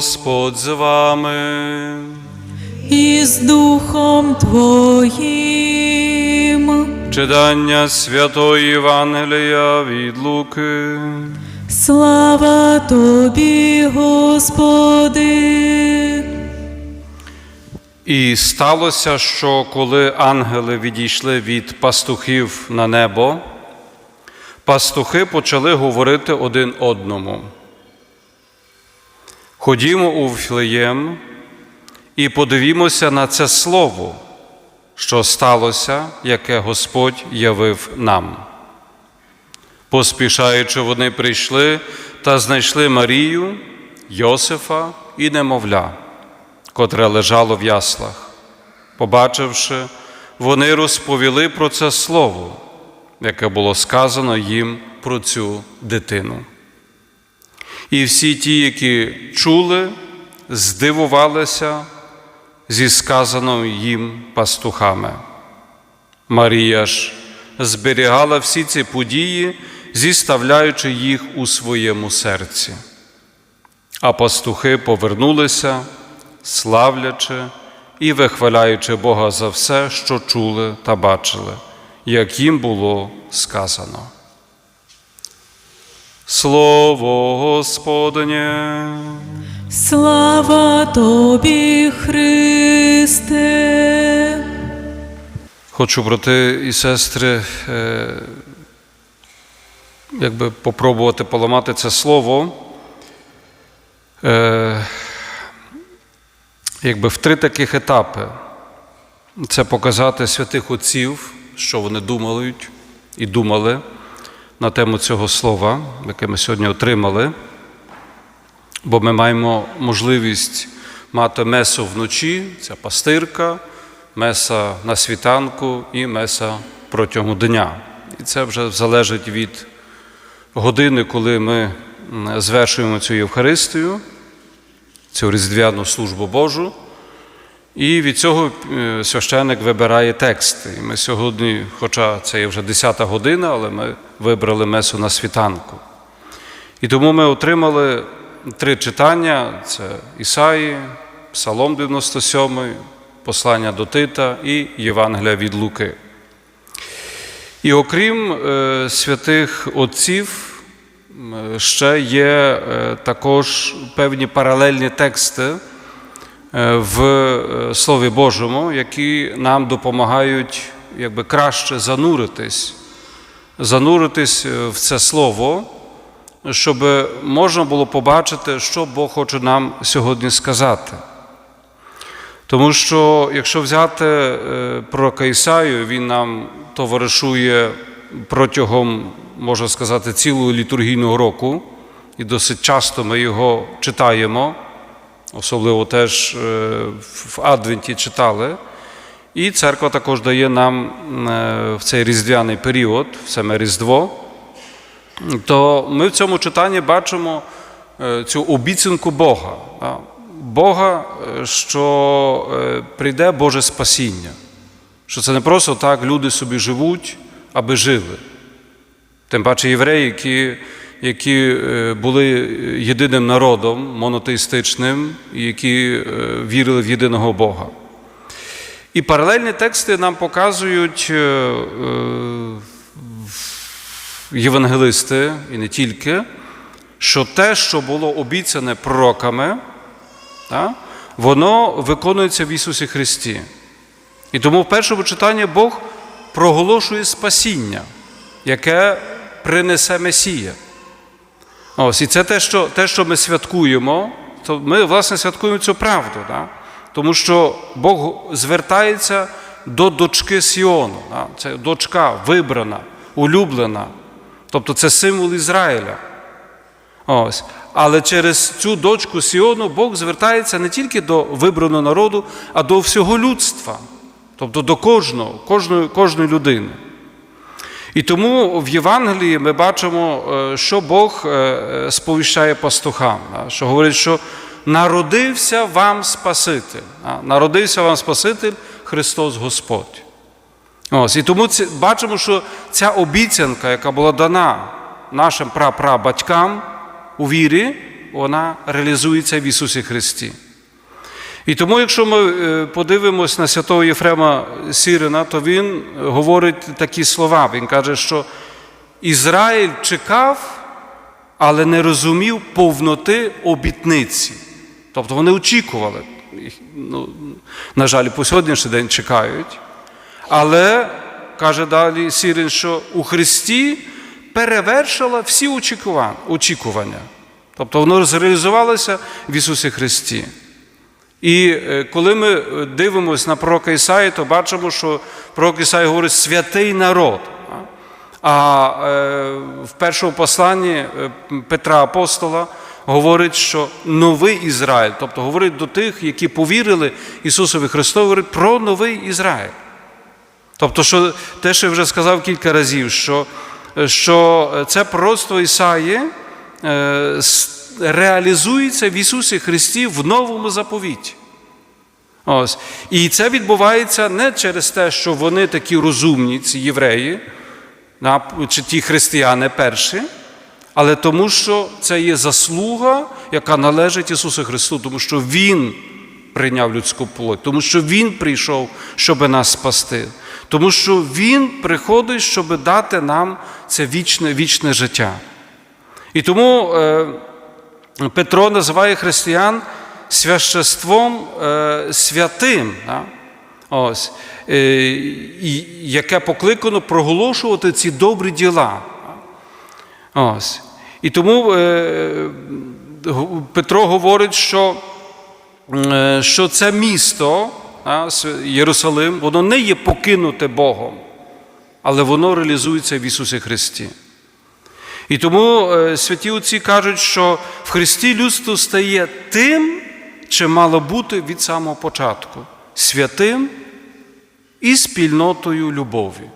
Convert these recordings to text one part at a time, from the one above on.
Господь з вами. і з Духом Твоїм. Читання Святої Євангелія від Луки. Слава Тобі, Господи. І сталося, що коли ангели відійшли від пастухів на небо, пастухи почали говорити один одному. Ходімо у Вифлеєм і подивімося на це слово, що сталося, яке Господь явив нам. Поспішаючи, вони прийшли та знайшли Марію, Йосифа і немовля, котре лежало в яслах. Побачивши, вони розповіли про це слово, яке було сказано їм про цю дитину. І всі ті, які чули, здивувалися зі сказаного їм пастухами. Марія ж зберігала всі ці події, зіставляючи їх у своєму серці. А пастухи повернулися, славлячи і вихваляючи Бога за все, що чули та бачили, як їм було сказано. Слово Господнє. Слава Тобі, Христе. Хочу, брати і сестри, е, якби попробувати поламати це слово, е, якби в три таких етапи. Це показати святих отців, що вони думають і думали на тему цього слова, яке ми сьогодні отримали. Бо ми маємо можливість мати месу вночі, це пастирка, меса на світанку і меса протягом дня. І це вже залежить від години, коли ми звершуємо цю Євхаристію, цю різдвяну службу Божу. І від цього е, священик вибирає тексти. І ми сьогодні, хоча це є вже 10-та година, але ми вибрали месу на світанку. І тому ми отримали три читання: це Ісаї, Псалом 97, послання до Тита і Євангелія від Луки. І окрім е, святих отців, ще є е, також певні паралельні тексти е, в е, Слові Божому, які нам допомагають якби, краще зануритись, зануритись е, в це слово, щоб можна було побачити, що Бог хоче нам сьогодні сказати. Тому що, якщо взяти е, пророка Ісаю, він нам товаришує протягом, можна сказати, цілого літургійного року, і досить часто ми його читаємо, особливо теж е, в Адвенті читали. І церква також дає нам е, в цей різдвяний період, в саме Різдво, то ми в цьому читанні бачимо е, цю обіцянку Бога. Бога, що прийде Боже спасіння, що це не просто так люди собі живуть, аби жили. Тим паче євреї, які, які е, були єдиним народом монотеїстичним, які е, вірили в єдиного Бога. І паралельні тексти нам показують е, євангелисти, і не тільки, що те, що було обіцяне пророками, воно виконується в Ісусі Христі. І тому в першому читанні Бог проголошує спасіння, яке принесе Месія. Ось, і це те, що, те, що ми святкуємо, то ми, власне, святкуємо цю правду. Да? Тому що Бог звертається до дочки Сіону. Да? Це дочка вибрана, улюблена. Тобто це символ Ізраїля. Ось. Але через цю дочку Сіону Бог звертається не тільки до вибраного народу, а до всього людства, тобто до кожного, кожної, кожної людини. І тому в Євангелії ми бачимо, е, що Бог е, сповіщає пастухам, що говорить, що народився вам Спаситель. Народився вам Спаситель Христос Господь. Ось, і тому ці, бачимо, що ця обіцянка, яка була дана нашим прапрабатькам у вірі, вона реалізується в Ісусі Христі. І тому, якщо ми е, подивимось на святого Єфрема Сірина, то він говорить такі слова. Він каже, що Ізраїль чекав, але не розумів повноти обітниці. Тобто вони очікували. Ну, на жаль, по сьогоднішній день чекають. Але, каже далі Сірин, що у Христі перевершила всі очікування. Тобто воно зреалізувалося в Ісусі Христі. І е, коли ми е, дивимося на пророка Ісаї, то бачимо, що пророк Ісаї говорить святий народ. А е, в першому посланні Петра Апостола говорить, що новий Ізраїль, тобто говорить до тих, які повірили Ісусові Христу, говорить про новий Ізраїль. Тобто, що те, що я вже сказав кілька разів, що, що це пророцтво Ісаї реалізується в Ісусі Христі в новому заповіті. Ось. І це відбувається не через те, що вони такі розумні, ці євреї, чи ті християни перші, але тому, що це є заслуга, яка належить Ісусу Христу, тому що Він прийняв людську плоть, тому що Він прийшов, щоб нас спасти, тому що Він приходить, щоб дати нам це вічне, вічне життя. І тому е, Петро називає християн свяществом е, святим, да? Ось, е, і, яке покликано проголошувати ці добрі діла. Ось. І тому е, Петро говорить, що, що це місто, Єрусалим, воно не є покинуте Богом, але воно реалізується в Ісусі Христі. І тому е, святі отці кажуть, що в Христі людство стає тим, чим мало бути від самого початку святим і спільнотою любові.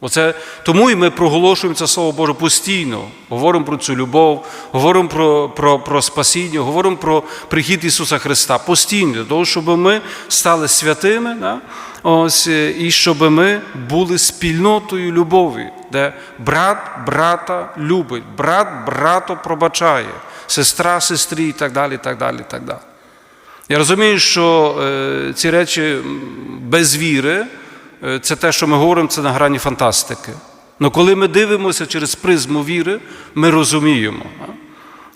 Оце, тому і ми проголошуємо це Слово Боже постійно. Говоримо про цю любов, говоримо про, про, про спасіння, говоримо про прихід Ісуса Христа постійно, для того, щоб ми стали святими, да? Ось, е, і щоб ми були спільнотою любові, де брат брата любить, брат брату пробачає, сестра сестрі і так далі. так далі, так далі. Я розумію, що е, ці речі без віри, е, це те, що ми говоримо, це на грані фантастики. Але коли ми дивимося через призму віри, ми розуміємо.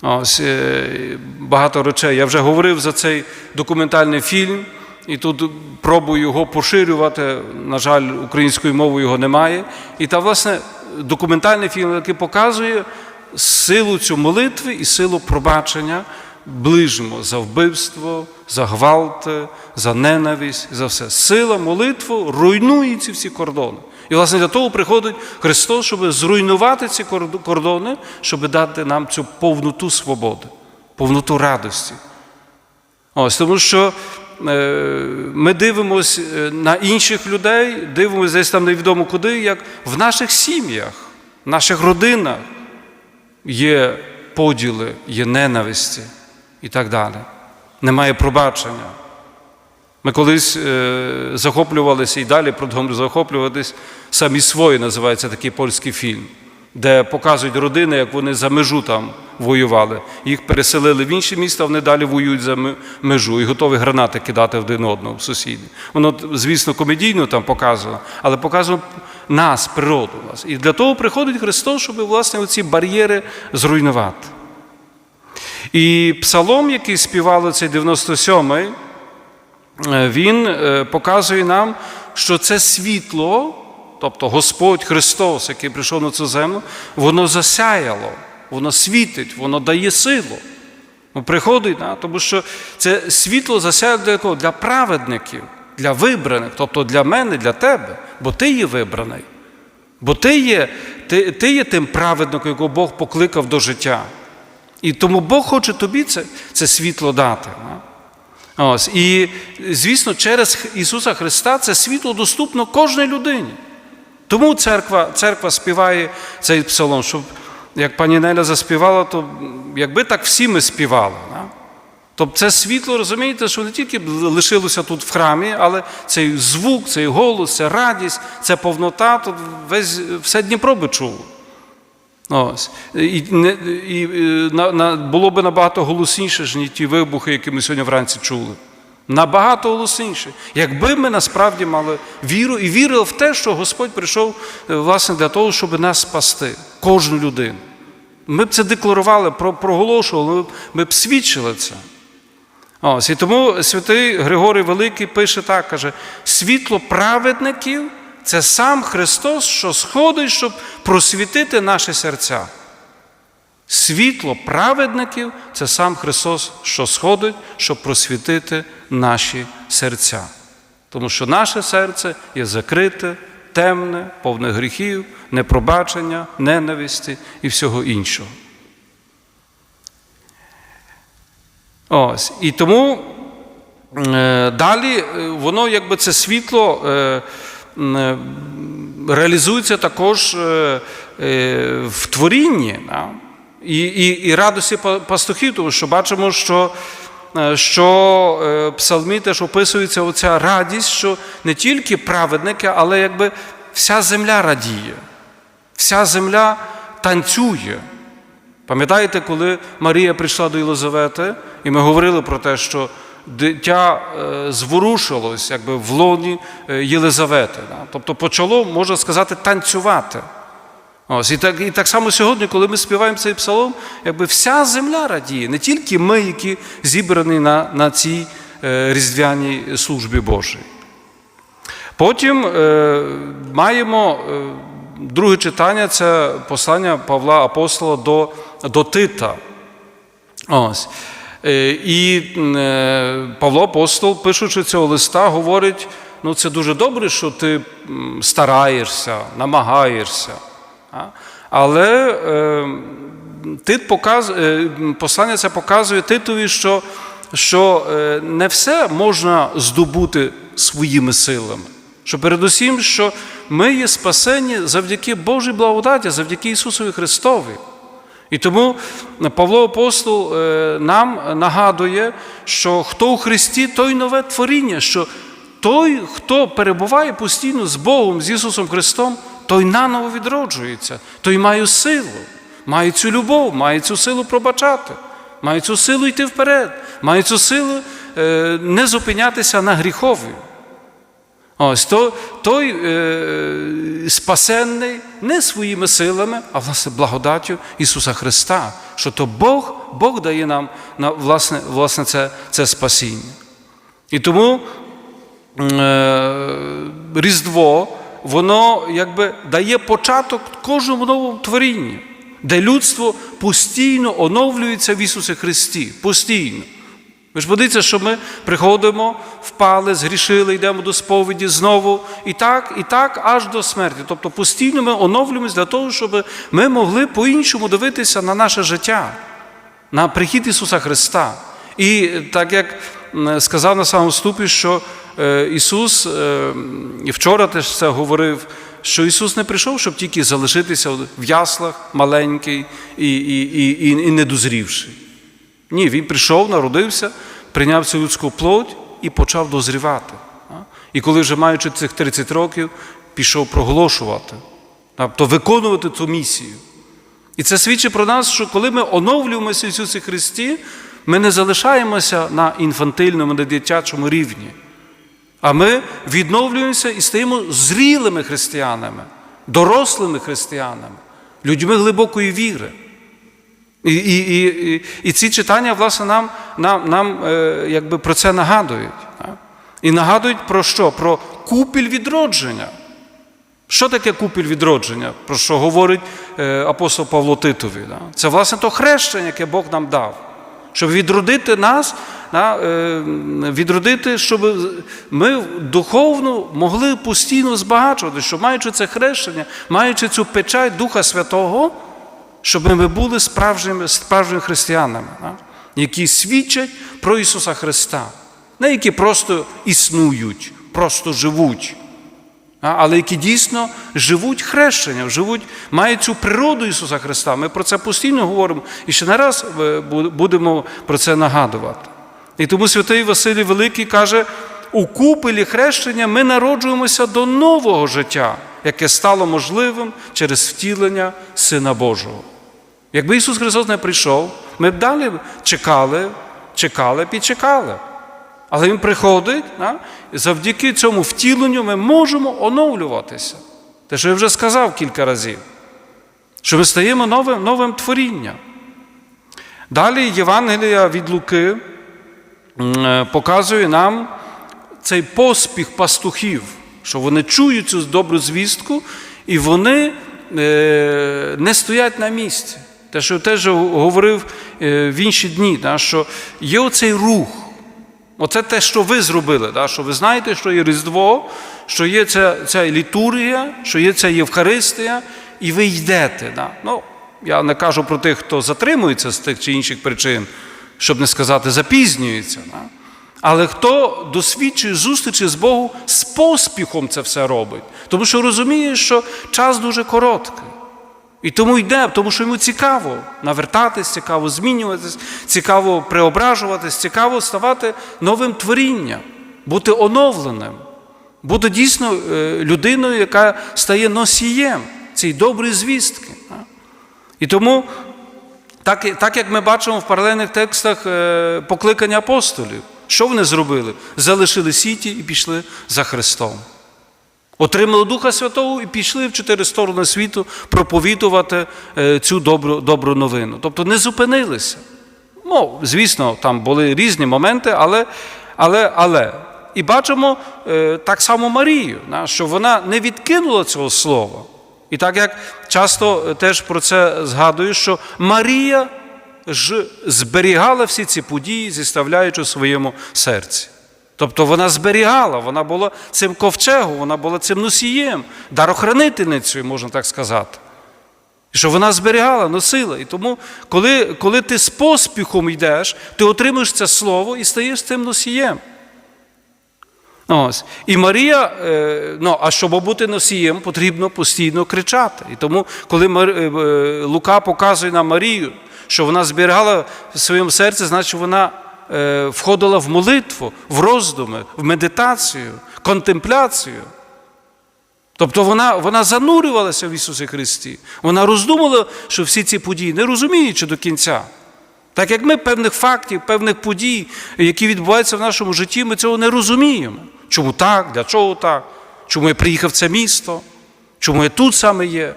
Ось е, багато речей. Я вже говорив за цей документальний фільм, і тут пробую його поширювати. На жаль, українською мовою його немає. І та, власне, документальний фільм, який показує силу цю молитви і силу пробачення ближньому за вбивство, за гвалти, за ненависть, за все. Сила молитви руйнує ці всі кордони. І, власне, для того приходить Христос, щоб зруйнувати ці кордони, щоб дати нам цю повноту свободи, повноту радості. Ось, тому що ми дивимося на інших людей, дивимося десь там невідомо куди, як в наших сім'ях, в наших родинах є поділи, є ненависті і так далі. Немає пробачення. Ми колись е, захоплювалися і далі продовжуємо захоплюватись. Самі свої називається такий польський фільм, де показують родини, як вони за межу там воювали. Їх переселили в інші міста, вони далі воюють за межу і готові гранати кидати один одного в сусіди. Воно, звісно, комедійно там показано, але показано нас, природу нас. І для того приходить Христос, щоб власне оці бар'єри зруйнувати. І псалом, який співали цей 97-й, е, він е, показує нам, що це світло, тобто Господь Христос, який прийшов на цю землю, воно засяяло, воно світить, воно дає силу. Ну, Приходить, да, тому що це світло засяяло для кого? Для праведників, для вибраних, тобто для мене, для тебе, бо ти є вибраний. Бо ти є, ти, ти є тим праведником, якого Бог покликав до життя. І тому Бог хоче тобі це, це світло дати. да. Ось. І, звісно, через Ісуса Христа це світло доступно кожній людині. Тому церква, церква співає цей псалом, щоб як пані Неля заспівала, то якби так всі ми співали. Да? Тобто це світло, розумієте, що не тільки лишилося тут в храмі, але цей звук, цей голос, ця радість, ця повнота, тут весь, все Дніпро би чуло. Ось. І, і, і на, на, було б набагато голосніше, ніж ті вибухи, які ми сьогодні вранці чули. Набагато голосніше. Якби ми насправді мали віру і вірили в те, що Господь прийшов е, власне для того, щоб нас спасти, кожну людину. Ми б це декларували, проголошували, ми б свідчили це. Ось, і тому святий Григорій Великий пише так, каже: світло праведників це сам Христос, що сходить, щоб просвітити наші серця. Світло праведників це сам Христос, що сходить, щоб просвітити наші серця. Тому що наше серце є закрите, темне, повне гріхів, непробачення, ненависті і всього іншого. Ось. І тому е, далі е, воно, якби це світло е, е, реалізується також е, в творінні. Да? І, і, і радості па- пастухів, тому що бачимо, що, е, що е, псалмі теж описується оця радість, що не тільки праведники, але якби вся земля радіє, вся земля танцює. Пам'ятаєте, коли Марія прийшла до Єлизавети, і ми говорили про те, що дитя е, зворушилось якби в лоні Єлизавети. Тобто почало, можна сказати, танцювати. Ось, і, так, і так само сьогодні, коли ми співаємо цей псалом, якби вся земля радіє, не тільки ми, які зібрані на, на цій е, різдвяній службі Божій. Потім е, маємо е, друге читання це послання Павла Апостола до, до Тита. Ось. Е, І е, Павло Апостол, пишучи цього листа, говорить: ну це дуже добре, що ти стараєшся, намагаєшся. Але е, Тит показ, е, послання це показує Титові, що, що е, не все можна здобути своїми силами. Що передусім, що ми є спасені завдяки Божій благодаті, завдяки Ісусові Христові. І тому Павло Апостол нам нагадує, що хто у Христі, той нове творіння, що той, хто перебуває постійно з Богом, з Ісусом Христом, той наново відроджується, той має силу, має цю любов, має цю силу пробачати, має цю силу йти вперед, має цю силу е, не зупинятися на гріхові. Ось то, той е, спасенний не своїми силами, а власне благодаттю Ісуса Христа, що то Бог, Бог дає нам на, власне, власне це, це спасіння. І тому е, Різдво, воно якби дає початок кожному новому творінню, де людство постійно оновлюється в Ісусі Христі. Постійно. Ви ж подивіться, що ми приходимо, впали, згрішили, йдемо до сповіді знову, і так, і так, аж до смерті. Тобто постійно ми оновлюємося для того, щоб ми могли по-іншому дивитися на наше життя, на прихід Ісуса Христа. І так як сказав на самому вступі, що Ісус, е, і вчора теж це говорив, що Ісус не прийшов, щоб тільки залишитися в яслах маленький і, і, і, і недозрівший. Ні, він прийшов, народився, прийняв цю людську плоть і почав дозрівати. І коли вже маючи цих 30 років, пішов проголошувати, тобто виконувати цю місію. І це свідчить про нас, що коли ми оновлюємося в Ісусі Христі, ми не залишаємося на інфантильному, на дитячому рівні. А ми відновлюємося і стаємо зрілими християнами, дорослими християнами, людьми глибокої віри. І, і, і, і, ці читання, власне, нам, нам, нам е, якби про це нагадують. І нагадують про що? Про купіль відродження. Що таке купіль відродження, про що говорить е, апостол Павло Титові? Це, власне, то хрещення, яке Бог нам дав, щоб відродити нас, е, відродити, щоб ми духовно могли постійно збагачувати, що маючи це хрещення, маючи цю печать Духа Святого, щоб ми були справжніми, справжніми християнами, які свідчать про Ісуса Христа, не які просто існують, просто живуть, але які дійсно живуть хрещенням, живуть, мають цю природу Ісуса Христа. Ми про це постійно говоримо і ще не раз е, будемо про це нагадувати. І тому святий Василій Великий каже: у купелі хрещення ми народжуємося до нового життя, яке стало можливим через втілення Сина Божого. Якби Ісус Христос не прийшов, ми б далі чекали, чекали, підчекали. Але Він приходить, да? і завдяки цьому втіленню ми можемо оновлюватися. Те, що я вже сказав кілька разів, що ми стаємо новим, новим творінням. Далі Євангелія від Луки показує нам цей поспіх пастухів, що вони чують цю добру звістку, і вони е, не стоять на місці. Те, що теж говорив е, в інші дні, що є оцей рух. Оце те, що ви зробили, що ви знаєте, що є Різдво, що є ця, ця літургія, що є ця Євхаристія, і ви йдете. Ну, я не кажу про тих, хто затримується з тих чи інших причин, щоб не сказати, запізнюється. Але хто досвідчує зустрічі з Богом, з поспіхом це все робить. Тому що розуміє, що час дуже короткий. І тому йде, тому що йому цікаво навертатись, цікаво змінюватись, цікаво преображуватись, цікаво ставати новим творінням, бути оновленим, бути дійсно е, людиною, яка стає носієм цієї доброї звістки. І тому, так, так як ми бачимо в паралельних текстах е, покликання апостолів, що вони зробили? Залишили сіті і пішли за Христом. Отримали Духа Святого і пішли в чотири сторони світу проповідувати е, цю добру, добру новину. Тобто не зупинилися. Ну, звісно, там були різні моменти, але. але, але. І бачимо е, так само Марію, що вона не відкинула цього слова. І так як часто е, теж про це згадую, що Марія ж зберігала всі ці події, зіставляючи у своєму серці. Тобто вона зберігала, вона була цим ковчегом, вона була цим носієм, дарохранительницею, можна так сказати. Що вона зберігала, носила. І тому, коли, коли ти з поспіхом йдеш, ти отримуєш це слово і стаєш цим носієм. Ось. І Марія, е, ну, а щоб бути носієм, потрібно постійно кричати. І тому, коли е, е, Лука показує нам Марію, що вона зберігала в своєму серці, значить вона входила в молитву, в роздуми, в медитацію, контемпляцію. Тобто вона, вона занурювалася в Ісусі Христі. Вона роздумала, що всі ці події, не розуміючи до кінця. Так як ми певних фактів, певних подій, які відбуваються в нашому житті, ми цього не розуміємо. Чому так, для чого так, чому я приїхав в це місто, чому я тут саме є.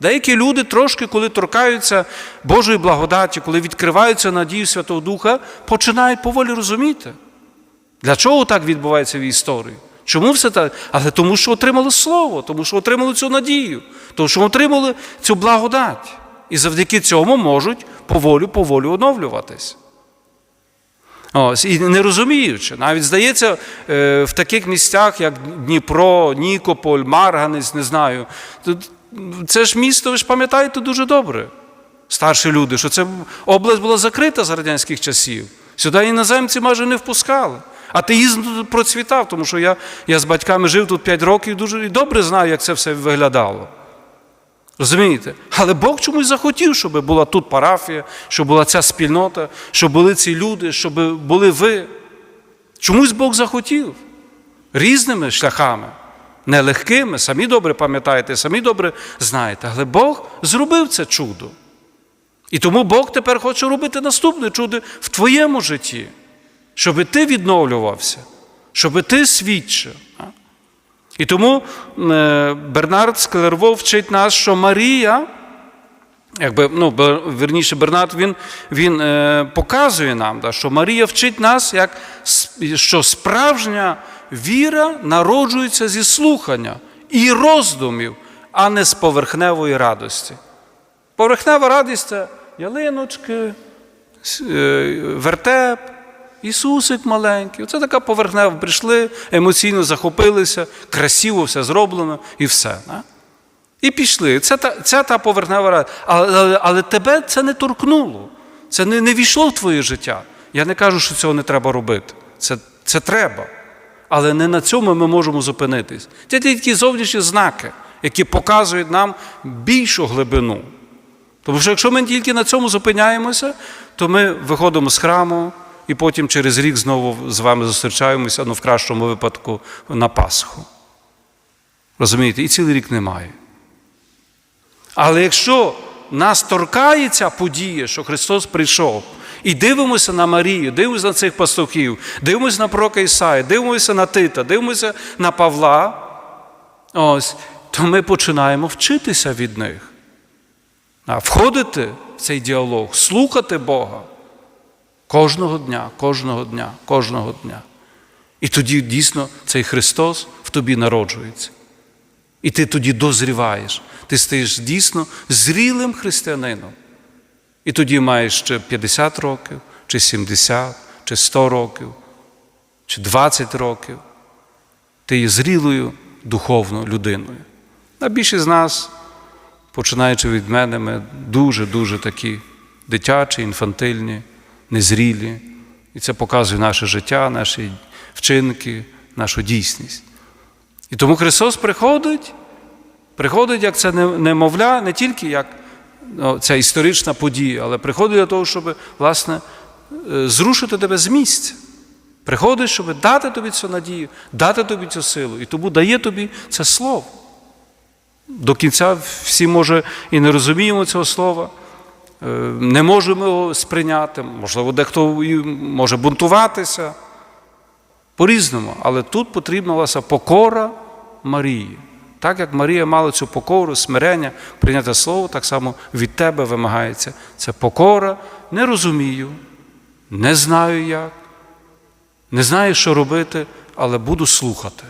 Деякі люди трошки, коли торкаються Божої благодаті, коли відкриваються надію Святого Духа, починають поволі розуміти. Для чого так відбувається в історії? Чому все так? Але тому, що отримали слово, тому що отримали цю надію, тому що отримали цю благодать. І завдяки цьому можуть поволю поволю оновлюватись. Ось, і не розуміючи, навіть здається, е, в таких місцях, як Дніпро, Нікополь, Марганець, не знаю. Це ж місто, ви ж пам'ятаєте дуже добре, старші люди, що це область була закрита за радянських часів. Сюди іноземці майже не впускали. Атеїзм тут процвітав, тому що я, я з батьками жив тут 5 років дуже і добре знаю, як це все виглядало. Розумієте? Але Бог чомусь захотів, щоб була тут парафія, щоб була ця спільнота, щоб були ці люди, щоб були ви. Чомусь Бог захотів різними шляхами, нелегкими, самі добре пам'ятаєте, самі добре знаєте. Але Бог зробив це чудо. І тому Бог тепер хоче робити наступне чудо в твоєму житті, щоб ти відновлювався, щоб ти свідчив. І тому е, Бернард Склерво вчить нас, що Марія, якби, ну, вірніше, Бернард він, він е, показує нам, що Марія вчить нас, як, що справжня віра народжується зі слухання і роздумів, а не з поверхневої радості. Поверхнева радість це ялиночки, е, вертеп, Ісусик маленький. Оце така поверхнева. Прийшли, емоційно захопилися, красиво все зроблено і все. Да? І пішли. Це та, це та поверхнева. Але, але, але тебе це не торкнуло. Це не, не війшло в твоє життя. Я не кажу, що цього не треба робити. Це, це треба. Але не на цьому ми можемо зупинитись. Це тільки зовнішні знаки, які показують нам більшу глибину. Тому що якщо ми тільки на цьому зупиняємося, то ми виходимо з храму і потім через рік знову з вами зустрічаємося, ну в кращому випадку на Пасху. Розумієте, і цілий рік немає. Але якщо нас торкає ця подія, що Христос прийшов, і дивимося на Марію, дивимося на цих пастухів, дивимося на пророка Ісая, дивимося на Тита, дивимося на Павла, ось, то ми починаємо вчитися від них. Входити в цей діалог, слухати Бога кожного дня, кожного дня, кожного дня. І тоді дійсно цей Христос в тобі народжується. І ти тоді дозріваєш. Ти стаєш дійсно зрілим християнином. І тоді маєш ще 50 років, чи 70, чи 100 років, чи 20 років. Ти є зрілою духовною людиною. А більшість з нас, починаючи від мене, ми дуже-дуже такі дитячі, інфантильні, незрілі. І це показує наше життя, наші вчинки, нашу дійсність. І тому Христос приходить, приходить як це немовля, не тільки як ну, ця історична подія, але приходить для того, щоб, власне, е, зрушити тебе з місця. Приходить, щоб дати тобі цю надію, дати тобі цю силу. І тому дає тобі це слово. До кінця всі, може, і не розуміємо цього слова, не можемо його сприйняти, можливо, дехто може бунтуватися. По-різному, але тут потрібна власне покора Марії. Так як Марія мала цю покору, смирення, прийняти слово, так само від тебе вимагається. Це покора, не розумію, не знаю як, не знаю, що робити, але буду слухати.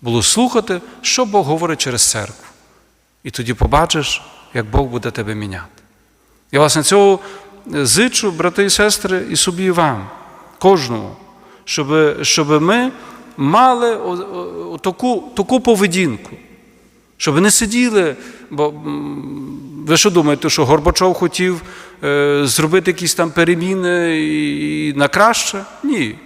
Буду слухати, що Бог говорить через церкву. І тоді побачиш, як Бог буде тебе міняти. І, власне, цього зичу, брати і сестри, і собі і вам, кожному, щоб, щоб ми мали таку, таку поведінку, щоб не сиділи, бо ви що думаєте, що Горбачов хотів е, зробити якісь там переміни і на краще? Ні.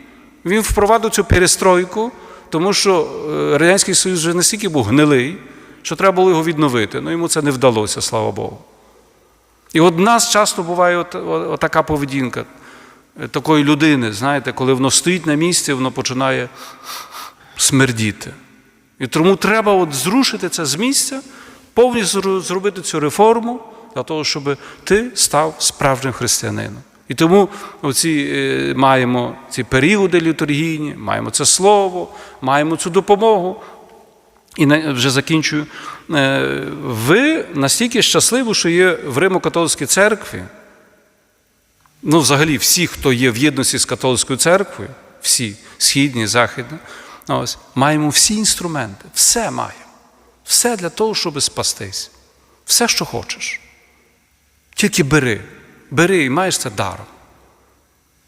Він впровадив цю перестройку, тому що е, Радянський Союз вже настільки був гнилий, що треба було його відновити. Ну йому це не вдалося, слава Богу. І от в нас часто буває от, от, така поведінка е, такої людини, знаєте, коли воно стоїть на місці, воно починає смердіти. І тому треба от зрушити це з місця, повністю зробити цю реформу для того, щоб ти став справжнім християнином. І тому оці, е, маємо ці періоди літургійні, маємо це слово, маємо цю допомогу. І вже закінчую. Е, Ви настільки щасливі, що є в Римо-католицькій церкві. Ну, взагалі, всі, хто є в єдності з католицькою церквою, всі, східні, західні, ось, маємо всі інструменти, все маємо. Все для того, щоб спастись. Все, що хочеш. Тільки бери, бери і маєш це даром.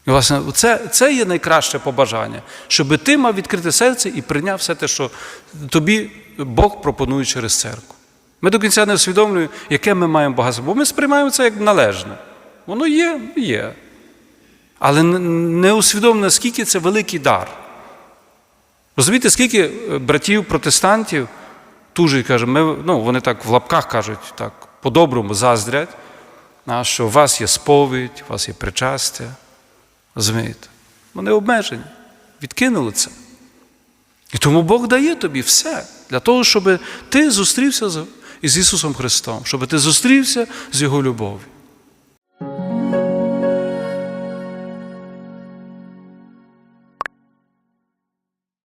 І, власне, це, це є найкраще побажання, щоб ти мав відкрите серце і прийняв все те, що тобі Бог пропонує через церкву. Ми до кінця не усвідомлюємо, яке ми маємо багатство, бо ми сприймаємо це як належне. Воно є, є. Але не- усвідомлено, наскільки це великий дар. Розумієте, скільки е, братів протестантів тужить, каже, ми, ну, вони так в лапках кажуть, так, по-доброму заздрять, що у вас є сповідь, у вас є причастя. Розумієте? Вони обмежені, відкинули це. І тому Бог дає тобі все для того, щоб ти зустрівся з Ісусом Христом, щоб ти зустрівся з Його любов'ю.